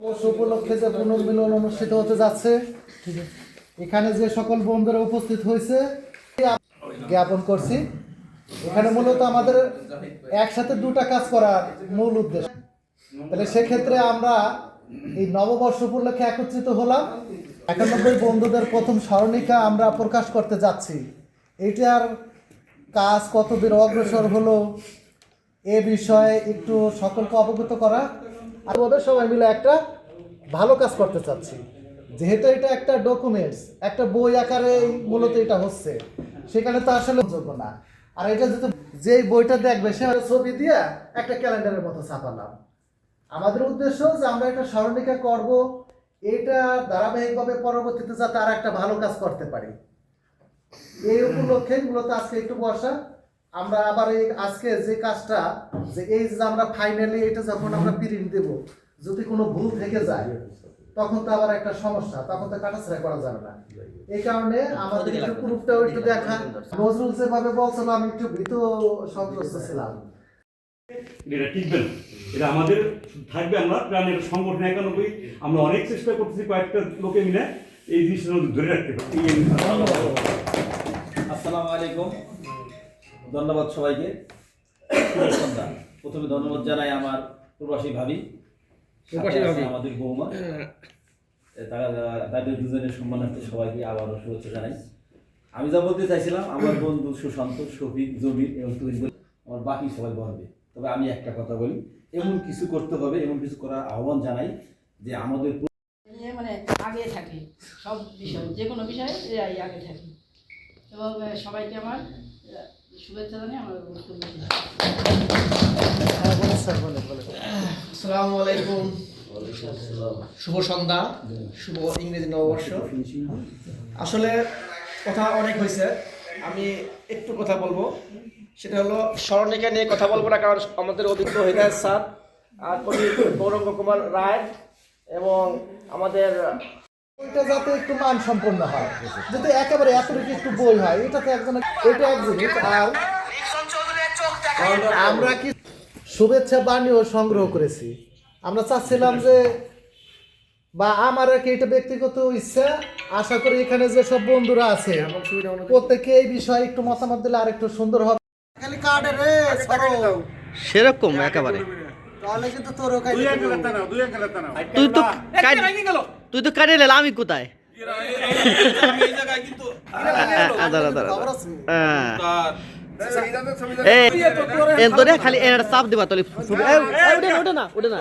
বর্ষ উপলক্ষে যে পুনর্মিলন অনুষ্ঠিত হতে যাচ্ছে, এখানে যে সকল বন্ধুরা উপস্থিত হয়েছে, জ্ঞাপন করছি। এখানে মূলত আমাদের একসাথে দুটা কাজ করার মূল উদ্দেশ্য। তাহলে সেক্ষেত্রে আমরা এই নববর্ষ উপলক্ষে একত্রিত হলাম। একানব্বই বন্ধুদের প্রথম স্মরণিকা আমরা প্রকাশ করতে যাচ্ছি। এইটার কাজ কতদূর অগ্রসর হলো এ বিষয়ে একটু সকলকে অবগত করা। আর ওদের সবাই মিলে একটা ভালো কাজ করতে চাচ্ছি। যেহেতু এটা একটা ডকুমেন্টস একটা বই আকারে মূলত এটা হচ্ছে। সেখানে তো আসলে যোগ্য না। আর এটা যেহেতু যেই বইটা দেখবে, সে ছবি দিয়ে একটা ক্যালেন্ডারের মতো ছাপালাম। আমাদের উদ্দেশ্য যে আমরা এটা স্মরণিকা করব, এটা ধারাবাহিকভাবে পরবর্তীতে যাতে আর একটা ভালো কাজ করতে পারি। এই উপলক্ষে মূলত আজকে একটু বসা আমরা আবার এই আজকে যে কাজটা, যে এই যে আমরা ফাইনালি এটা যখন আমরা প্রিন্ট দেব, যদি কোনো ভুল থেকে যায়, তখন তো আবার একটা সমস্যা, তখন তো কাটাছাড়া করা যাবে না। এই কারণে আমাদের একটু প্রুফটাও একটু দেখা। নজরুল যেভাবে বলছিল আমি একটু ভীত সন্ত্রস্ত ছিলাম। এটা টিকবে না। এটা আমাদের থাকবে, আমরা প্রাণের সংগঠন একানব্বই। আমরা অনেক চেষ্টা করতেছি কয়েকটা লোকে মিলে এই জিনিসটা ধরে রাখতে। পারি আসসালামু আলাইকুম। ধন্যবাদ সবাইকে। সন্ধ্যা। প্রথমে ধন্যবাদ জানাই আমার প্রবাসী ভাবি আমাদের বৌমা। তারা তাদের দুজনের সম্মানার্থে সবাইকে আবারও শুভেচ্ছা জানাই। আমি যা বলতে চাইছিলাম আমার বন্ধু সুশান্ত শফিক জমির এবং তুহিন আমার বাকি সবাই বলবে। তবে আমি একটা কথা বলি এমন কিছু করতে হবে এমন কিছু করার আহ্বান জানাই যে আমাদের মানে আগে থাকি সব বিষয় যে কোনো বিষয়ে আগে থাকি। এবং সবাইকে আমার শুভেচ্ছা জানিয়ে আমার বক্তব্য। হ্যাঁ আসসালামু আলাইকুম। শুভ সন্ধ্যা শুভ ইংরেজি নববর্ষ। আসলে কথা অনেক হয়েছে আমি একটু কথা বলব। সেটা হলো স্মরণিকা নিয়ে কথা বলব না কারণ আমাদের অভিজ্ঞ হৃদয় স্যার আর কবি গৌরঙ্গ কুমার রায় এবং আমাদের বইটা যাতে একটু মান সম্পন্ন হয় যাতে একেবারে এতটুকু একটু বই হয় এটা তো একজন এটা এক জিনিস আর আমরা কি শুভেচ্ছা বাণীও সংগ্রহ করেছি। আমরা চাচ্ছিলাম যে বা আমার আর কি এটা ব্যক্তিগত ইচ্ছা আশা করি এখানে যে সব বন্ধুরা আছে প্রত্যেকে এই বিষয়ে একটু মতামত দিলে আর একটু সুন্দর হবে। খালি কার্ডে রে সেরকম একেবারে। তাহলে কিন্তু কাজ তুই তো তুই তো কাটে নিলাম আমি কোথায়? খালি চাপ দিবা তলি ওঠে না ওটা না